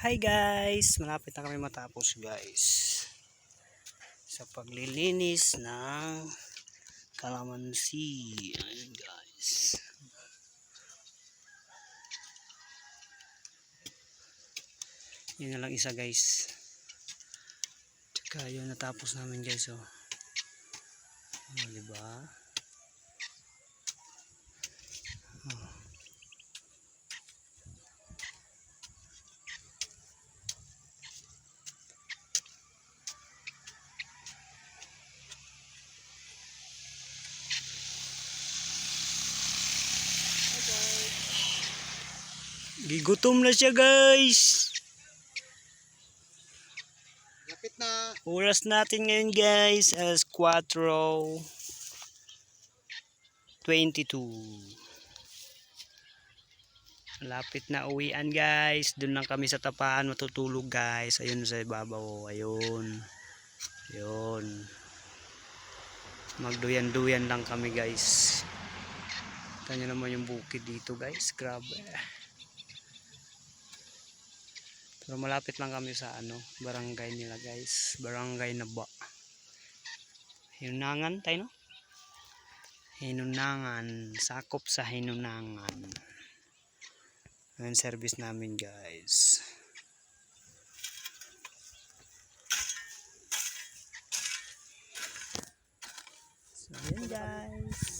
Hi guys! Malapit na kami matapos guys. Sa paglilinis ng kalamansi. Ayan guys. Yun na lang isa guys. Tsaka yun natapos namin guys oh. Oh, diba? Gigutom na siya guys. Lapit na. Oras natin ngayon guys alas 4.22 Lapit na uwian guys. Doon lang kami sa tapaan matutulog guys. Ayun sa ibabaw. Ayun. Ayun. Magduyan-duyan lang kami guys. Kanya naman yung bukid dito guys. Grabe. Pero malapit lang kami sa ano, barangay nila guys. Barangay na ba. Hinunangan tayo no? Hinunangan. Sakop sa hinunangan. Ang service namin guys. So yun guys.